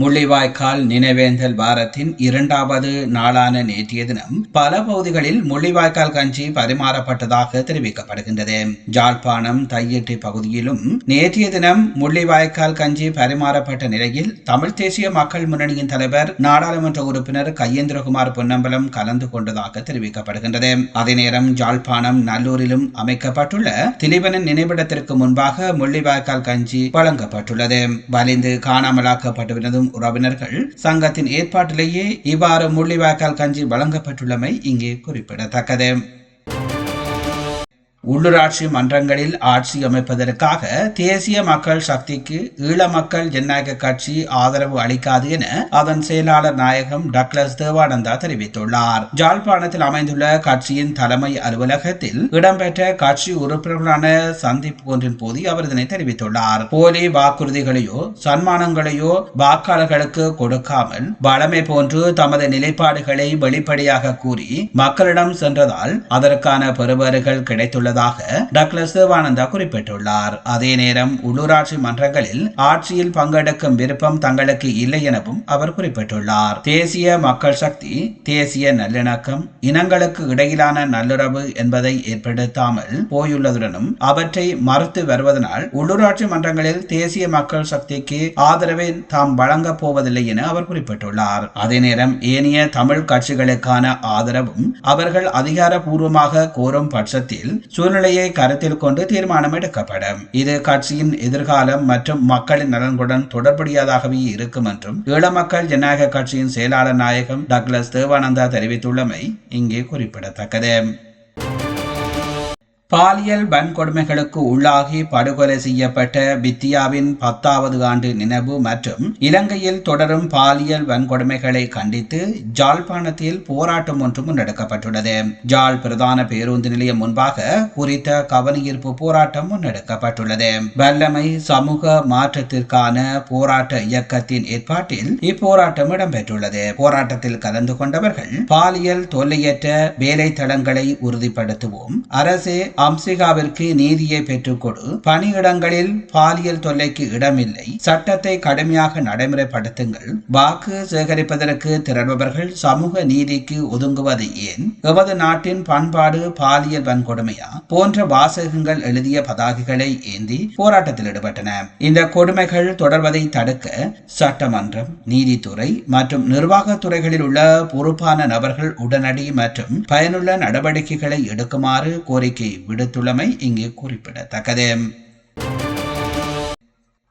முள்ளிவாய்க்கால் நினைவேந்தல் வாரத்தின் இரண்டாவது நாளான நேற்றைய தினம் பல பகுதிகளில் முள்ளிவாய்க்கால் கஞ்சி பரிமாறப்பட்டதாக தெரிவிக்கப்படுகின்றது. ஜாழ்ப்பாணம் தையிட்டி பகுதியிலும் நேற்றைய தினம் முள்ளிவாய்க்கால் கஞ்சி பரிமாறப்பட்ட நிலையில் தமிழ் தேசிய மக்கள் முன்னணியின் தலைவர் நாடாளுமன்ற உறுப்பினர் கையேந்திரகுமார் பொன்னம்பலம் கலந்து கொண்டதாக தெரிவிக்கப்படுகின்றது. அதே நேரம் ஜாழ்ப்பாணம் நல்லூரிலும் அமைக்கப்பட்டுள்ள திலீபனின் நினைவிடத்திற்கு முன்பாக முள்ளிவாய்க்கால் கஞ்சி வழங்கப்பட்டுள்ளது. வலிந்து காணாமலாக்கப்பட்டவரதும் உறவினர்கள் சங்கத்தின் ஏற்பாட்டிலேயே இவ்வாறு முள்ளிவாய்க்கால் கஞ்சி வழங்கப்பட்டுள்ளமை இங்கே குறிப்பிடத்தக்கது. உள்ளூராட்சி மன்றங்களில் ஆட்சி அமைப்பதற்காக தேசிய மக்கள் சக்திக்கு ஈழ மக்கள் ஜனநாயக கட்சி ஆதரவு அளிக்காது என அதன் செயலாளர் நாயகம் டக்ளஸ் தேவானந்தா தெரிவித்துள்ளார். ஜாழ்ப்பாணத்தில் அமைந்துள்ள கட்சியின் தலைமை அலுவலகத்தில் இடம்பெற்ற கட்சி உறுப்பினர்களான சந்திப்பு ஒன்றின் போது அவர் இதனை தெரிவித்துள்ளார். போலி வாக்குறுதிகளையோ சன்மானங்களையோ வாக்காளர்களுக்கு கொடுக்காமல் வளமை போன்று தமது நிலைப்பாடுகளை வெளிப்படையாக கூறி மக்களிடம் சென்றதால் அதற்கான பெறுபேறுகள் கிடைத்துள்ளதாக டக்ளஸ் தேவானந்தா குறிப்பிட்டுள்ளார். அதே நேரம் உள்ளூராட்சி மன்றங்களில் ஆட்சியில் பங்கெடுக்கும் விருப்பம் தங்களுக்கு இல்லை எனவும் அவர் குறிப்பிட்டுள்ளார். தேசிய மக்கள் சக்தி தேசிய நல்லிணக்கம் இனங்களுக்கு இடையிலான நல்லுறவு என்பதை ஏற்படுத்தாமல் போயுள்ளதுடனும் அவற்றை மறுத்து வருவதனால் உள்ளூராட்சி மன்றங்களில் தேசிய மக்கள் சக்திக்கு ஆதரவை தாம் வழங்கப் போவதில்லை என அவர் குறிப்பிட்டுள்ளார். அதே நேரம் ஏனைய தமிழ் கட்சிகளுக்கான ஆதரவும் அவர்கள் அதிகாரப்பூர்வமாக கோரும் பட்சத்தில் சூழ்நிலையை கருத்தில் கொண்டு தீர்மானம் எடுக்கப்படும். இது கட்சியின் எதிர்காலம் மற்றும் மக்களின் நலன்களுடன் தொடர்புடையதாகவே இருக்கும் என்றும் ஈழ மக்கள் ஜனநாயக கட்சியின் செயலாளர் நாயகம் டக்ளஸ் தேவானந்தா தெரிவித்துள்ளமை இங்கே குறிப்பிடத்தக்கது. பாலியல் வன்கொடுமைகளுக்கு உள்ளாகி படுகொலை செய்யப்பட்ட வித்தியாவின் பத்தாவது ஆண்டு நினைவு மற்றும் இலங்கையில் தொடரும் பாலியல் வன்கொடுமைகளை கண்டித்து ஜாழ்ப்பாணத்தில் போராட்டம் ஒன்று முன்னெடுக்கப்பட்டுள்ளது. ஜாழ் பிரதான பேருந்து நிலையம் முன்பாக குறித்த கவனஈர்ப்பு போராட்டம் முன்னெடுக்கப்பட்டுள்ளது. வல்லமை சமூக மாற்றத்திற்கான போராட்ட இயக்கத்தின் ஏற்பாட்டில் இப்போராட்டம் இடம்பெற்றுள்ளது. போராட்டத்தில் கலந்து கொண்டவர்கள் பாலியல் தொல்லையற்ற வேலை தளங்களை உறுதிப்படுத்துவோம். அரசே அம்சிகாவிற்கு நீதியை பெற்றுக்கொடு. பணியிடங்களில் பாலியல் தொல்லைக்கு இடமில்லை. சட்டத்தை கடுமையாக நடைமுறைப்படுத்துங்கள். வாக்கு சேகரிப்பதற்கு திரள்பவர்கள் சமூக நீதிக்கு ஒதுங்குவது ஏன்? எமது நாட்டின் பண்பாடு பாலியல் வன்கொடுமையா? போன்ற வாசகங்கள் எழுதிய பதாகைகளை ஏந்தி போராட்டத்தில் ஈடுபட்டன. இந்த கொடுமைகள் தொடர்வதை தடுக்க சட்டமன்றம் நீதித்துறை மற்றும் நிர்வாகத்துறைகளில் உள்ள பொறுப்பான நபர்கள் உடனடி மற்றும் பயனுள்ள நடவடிக்கைகளை எடுக்குமாறு கோரிக்கை விடுத்துள்ளமை இங்கு குறிப்பிடத்தக்கது.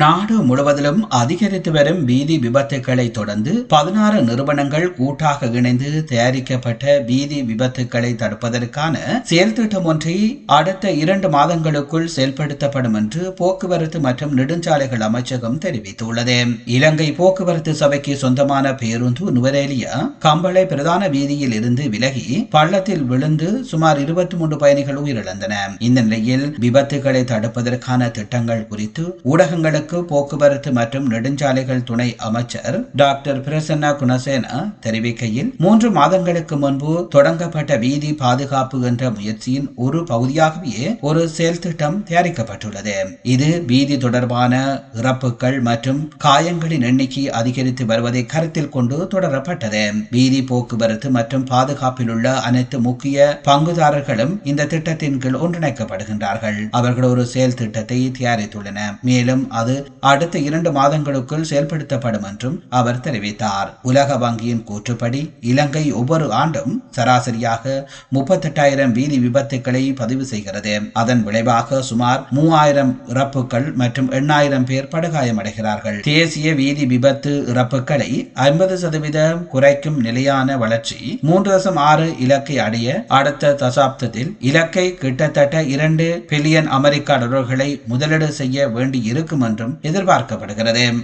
நாடு முழுவதிலும் அதிகரித்து வரும் வீதி விபத்துக்களை தொடர்ந்து பதினாறு நிறுவனங்கள் கூட்டாக இணைந்து தயாரிக்கப்பட்ட வீதி விபத்துக்களை தடுப்பதற்கான செயல்திட்டம் ஒன்றை அடுத்த இரண்டு மாதங்களுக்குள் செயல்படுத்தப்படும் என்று போக்குவரத்து மற்றும் நெடுஞ்சாலைகள் அமைச்சகம் தெரிவித்துள்ளது. இலங்கை போக்குவரத்து சபைக்கு சொந்தமான பேருந்து நுவரேலியா கம்பளை பிரதான வீதியில் இருந்து விலகி பள்ளத்தில் விழுந்து சுமார் இருபத்தி மூன்று பயணிகள் உயிரிழந்தன. இந்த நிலையில் விபத்துக்களை தடுப்பதற்கான திட்டங்கள் குறித்து ஊடகங்களுக்கு வடக்கு போக்குவரத்து மற்றும் நெடுஞ்சாலைகள் துணை அமைச்சர் டாக்டர் பிரசன்னா குணசேனா தெரிவிக்கையில் மூன்று மாதங்களுக்கு முன்பு தொடங்கப்பட்ட வீதி பாதுகாப்பு என்ற முயற்சியின் ஒரு பகுதியாகவே ஒரு செயல் திட்டம் தயாரிக்கப்பட்டுள்ளது. இது வீதி தொடர்பான இறப்புகள் மற்றும் காயங்களின் எண்ணிக்கை அதிகரித்து வருவதை கருத்தில் கொண்டு தொடரப்பட்டது. வீதி போக்குவரத்து மற்றும் பாதுகாப்பில் உள்ள அனைத்து முக்கிய பங்குதாரர்களும் இந்த திட்டத்தின் கீழ் ஒன்றிணைக்கப்படுகின்றார்கள். அவர்கள் ஒரு செயல் திட்டத்தை தயாரித்துள்ளனர். மேலும் அது அடுத்த இரண்டு மாதங்களுக்குள் செயல்படுத்தப்படும் என்றும் அவர் தெரிவித்தார். உலக வங்கியின் கூற்றுப்படி இலங்கை ஒவ்வொரு ஆண்டும் சராசரியாக முப்பத்தெட்டாயிரம் வீதி விபத்துக்களை பதிவு செய்கிறது. அதன் விளைவாக சுமார் மூவாயிரம் இறப்புகள் மற்றும் எண்ணாயிரம் பேர் படுகாயமடைகிறார்கள். தேசிய வீதி விபத்து இறப்புகளை ஐம்பது சதவீதம் குறைக்கும் நிலையான வளர்ச்சி மூன்று தசம் ஆறு இலக்கை அடைய அடுத்த தசாப்தத்தில் இலக்கை கிட்டத்தட்ட இரண்டு பில்லியன் அமெரிக்க டாலர்களை முதலீடு செய்ய வேண்டி இருக்கும் என்றும் எதிர்பார்க்கப்படுகிறது.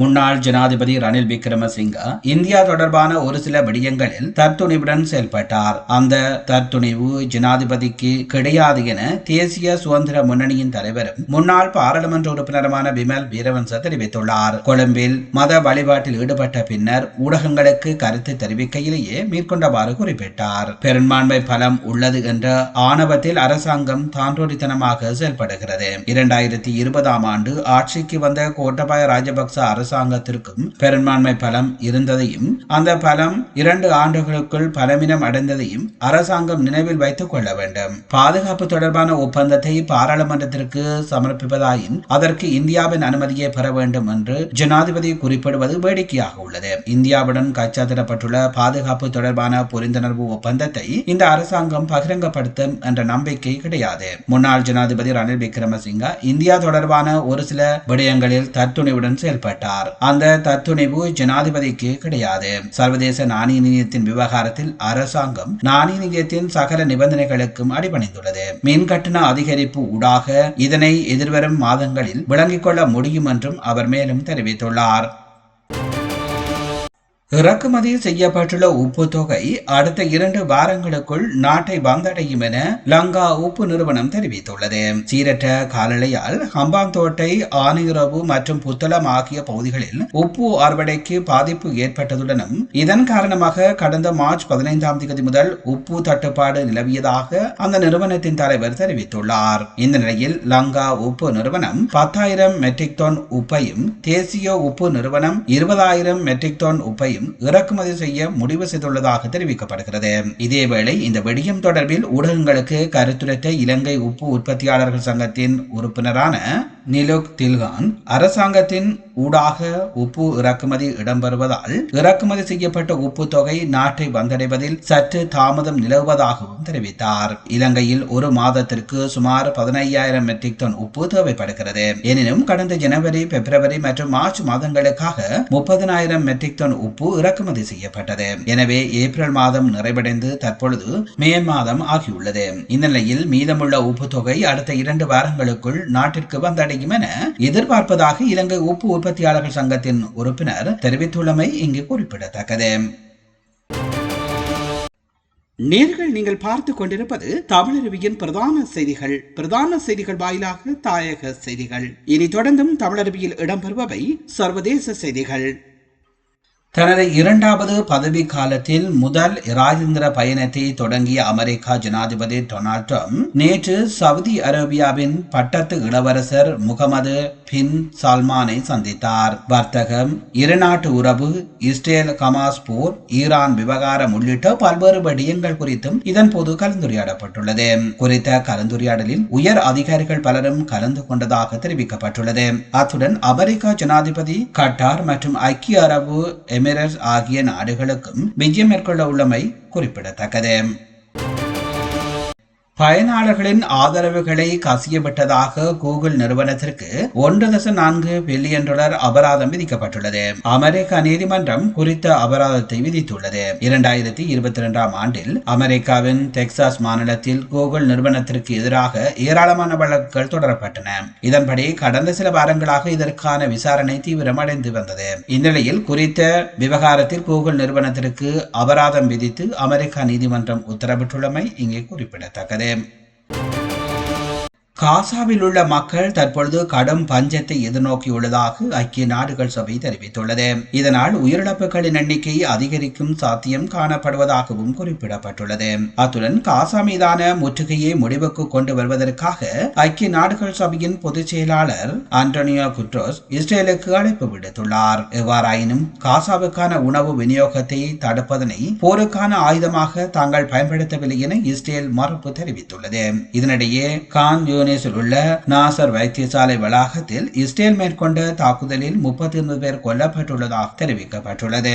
முன்னாள் ஜனாதிபதி ரணில் விக்ரமசிங்கா இந்தியா தொடர்பான ஒரு சில விடயங்களில் தற்துணிவுடன் செயல்பட்டார். அந்த தற்துணிவு ஜனாதிபதிக்கு கிடையாது என தேசிய சுதந்திர முன்னணியின் தலைவரும் முன்னாள் பாராளுமன்ற உறுப்பினருமான விமல் வீரவன்ச தெரிவித்துள்ளார். கொழும்பில் மத வழிபாட்டில் ஈடுபட்ட பின்னர் ஊடகங்களுக்கு கருத்து தெரிவிக்கையிலேயே மேற்கொண்டவாறு குறிப்பிட்டார். பெரும்பான்மை பலம் உள்ளது என்ற ஆணவத்தில் அரசாங்கம் தாண்டோடித்தனமாக செயல்படுகிறது. இரண்டாயிரத்தி இருபதாம் ஆண்டு ஆட்சிக்கு வந்த கோட்டபாய ராஜபக்ச அரசு அரசாங்கத்திற்கும் பெரும்பான்மை பலம் இருந்ததையும் அந்த பலம் இரண்டு ஆண்டுகளுக்குள் பலமினம் அடைந்ததையும் அரசாங்கம் நினைவில் வைத்துக் கொள்ள வேண்டும். பாதுகாப்பு தொடர்பான ஒப்பந்தத்தை பாராளுமன்றத்திற்கு சமர்ப்பிப்பதாயின் அதற்கு இந்தியாவின் அனுமதியை பெற வேண்டும் என்று ஜனாதிபதி குறிப்பிடுவது வேடிக்கையாக உள்ளது. இந்தியாவுடன் கைச்சாத்திடப்பட்டுள்ள பாதுகாப்பு தொடர்பான புரிந்துணர்வு ஒப்பந்தத்தை இந்த அரசாங்கம் பகிரங்கப்படுத்தும் என்ற நம்பிக்கை கிடையாது. முன்னாள் ஜனாதிபதி ரணில் விக்ரமசிங்கா இந்தியா தொடர்பான ஒரு சில விடயங்களில் தத்துணிவுடன் செயல்பட்டார். அந்த தத்துணிவு ஜனாதிபதிக்கு கிடையாது. சர்வதேச நாணய நிதியத்தின் விவகாரத்தில் அரசாங்கம் நாணய நிதியத்தின் சகல நிபந்தனைகளுக்கும் அடிபணிந்துள்ளது. மின் கட்டண அதிகரிப்பு ஊடாக இதனை எதிர்வரும் மாதங்களில் விளங்கிக் கொள்ள முடியும் என்றும் அவர் மேலும் தெரிவித்துள்ளார். இறக்குமதி செய்யப்பட்டுள்ள உப்பு தொகை அடுத்த இரண்டு வாரங்களுக்குள் நாட்டை வந்தடையும் என லங்கா உப்பு நிறுவனம் தெரிவித்துள்ளது. சீரற்ற காலநிலையால் ஹம்பாந்தோட்டை ஆனையுறவு மற்றும் புத்தளம் ஆகிய பகுதிகளில் உப்பு அறுவடைக்கு பாதிப்பு ஏற்பட்டதுடனும் இதன் காரணமாக கடந்த மார்ச் பதினைந்தாம் தேதி முதல் உப்பு தட்டுப்பாடு நிலவியதாக அந்த நிறுவனத்தின் தலைவர் தெரிவித்துள்ளார். இந்த நிலையில் லங்கா உப்பு நிறுவனம் பத்தாயிரம் மெட்ரிக் டன் உப்பையும் தேசிய உப்பு நிறுவனம் இருபதாயிரம் மெட்ரிக் டன் உப்பையும் இறக்குமதி செய்ய முடிவு செய்துள்ளதாக தெரிவிக்கப்படுகிறது. இதேவேளை இந்த வெடியம் தொடர்பில் ஊடகங்களுக்கு கருத்துரைத்த இலங்கை உப்பு உற்பத்தியாளர்கள் சங்கத்தின் உறுப்பினரான நிலோக் தில்கான் அரசாங்கத்தின் ஊடாக உப்பு இறக்குமதி இடம்பெறுவதால் இறக்குமதி செய்யப்பட்ட உப்பு தொகை நாட்டை வந்தடைவதில் சற்று தாமதம் நிலவுவதாகவும் தெரிவித்தார். இலங்கையில் ஒரு மாதத்திற்கு சுமார் பதினையாயிரம் மெட்ரிக் டன் உப்பு தேவைப்படுகிறது. எனினும் கடந்த ஜனவரி பிப்ரவரி மற்றும் மார்ச் மாதங்களுக்காக முப்பதனாயிரம் மெட்ரிக் டன் உப்பு இறக்குமதி செய்யப்பட்டது. எனவே ஏப்ரல் மாதம் நிறைவடைந்து தற்பொழுது மே மாதம் ஆகியுள்ளது. இந்நிலையில் மீதமுள்ள உப்பு தொகை அடுத்த இரண்டு வாரங்களுக்குள் நாட்டிற்கு வந்தடையும் என எதிர்பார்ப்பதாக இலங்கை உப்பு உற்பத்தியாளர்கள் சங்கத்தின் உறுப்பினர் தெரிவித்துள்ளமை இங்கு குறிப்பிடத்தக்கது. நேர்கள் நீங்கள் பார்த்து கொண்டிருப்பது தமிழருவியின் பிரதான செய்திகள். பிரதான செய்திகள் வாயிலாக தாயக செய்திகள். இனி தொடர்ந்தும் தமிழருவியில் இடம்பெறுபவை சர்வதேச செய்திகள். தனது இரண்டாவது பதவி காலத்தில் முதல் இராஜேந்திர பயணத்தை தொடங்கிய அமெரிக்கா ஜனாதிபதி டொனால்ட் ட்ரம்ப் நேற்று சவுதி அரேபியாவின் பட்டத்து இளவரசர் முகமது பின் சல்மானை சந்தித்தார். வர்த்தகம் இருநாட்டு உறவு இஸ்ரேல் கமாஸ் போர் ஈரான் விவகாரம் உள்ளிட்ட பல்வேறு விடயங்கள் குறித்தும் இதன் போது கலந்துரையாடப்பட்டுள்ளது. குறித்த கலந்துரையாடலில் உயர் அதிகாரிகள் பலரும் கலந்து கொண்டதாக தெரிவிக்கப்பட்டுள்ளது. அத்துடன் அமெரிக்கா ஜனாதிபதி கட்டார் மற்றும் ஐக்கிய அரபு எமிரஸ் ஆகிய நாடுகளுக்கும் விஜயம் மேற்கொள்ள உள்ளமை குறிப்பிடத்தக்கது. பயனாளர்களின் ஆதரவுகளை கசியவிட்டதாக கூகுள் நிறுவனத்திற்கு ஒன்று தசம் நான்கு பில்லியன் டாலர் அபராதம் விதிக்கப்பட்டுள்ளது. அமெரிக்க நீதிமன்றம் குறித்த அபராதத்தை விதித்துள்ளது. இரண்டாயிரத்தி இருபத்தி இரண்டாம் ஆண்டில் அமெரிக்காவின் டெக்சாஸ் மாநிலத்தில் கூகுள் நிறுவனத்திற்கு எதிராக ஏராளமான வழக்குகள் தொடரப்பட்டன. இதன்படி கடந்த சில வாரங்களாக இதற்கான விசாரணை தீவிரமடைந்து வந்தது. இந்நிலையில் குறித்த விவகாரத்தில் கூகுள் நிறுவனத்திற்கு அபராதம் விதித்து அமெரிக்கா நீதிமன்றம் உத்தரவிட்டுள்ளமை இங்கே குறிப்பிடத்தக்கது. Ähm, காசாவில் உள்ள மக்கள் தற்பொழுது கடும் பஞ்சத்தை எதிர்நோக்கியுள்ளதாக ஐக்கிய நாடுகள் சபை தெரிவித்துள்ளது. இதனால் உயிரிழப்புகளின் எண்ணிக்கை அதிகரிக்கும் சாத்தியம் காணப்படுவதாகவும் குறிப்பிடப்பட்டுள்ளது. அத்துடன் காசா மீதான முற்றுகையை முடிவுக்கு கொண்டு வருவதற்காக ஐக்கிய நாடுகள் சபையின் பொதுச் செயலாளர் ஆண்டோனியோ குட்ரோஸ் இஸ்ரேலுக்கு அழைப்பு விடுத்துள்ளார். எவ்வாறாயினும் காசாவுக்கான உணவு விநியோகத்தை தடுப்பதனை போருக்கான ஆயுதமாக தாங்கள் பயன்படுத்தவில்லை என இஸ்ரேல் மறுப்பு தெரிவித்துள்ளது. இதனிடையே கான் யூனி லிபனேஸில் உள்ள நாசர் வைத்தியசாலை வளாகத்தில் இஸ்ரேல் மேற்கொண்ட தாக்குதலில் முப்பத்தி ஒன்பது பேர் கொல்லப்பட்டுள்ளதாக தெரிவிக்கப்பட்டுள்ளது.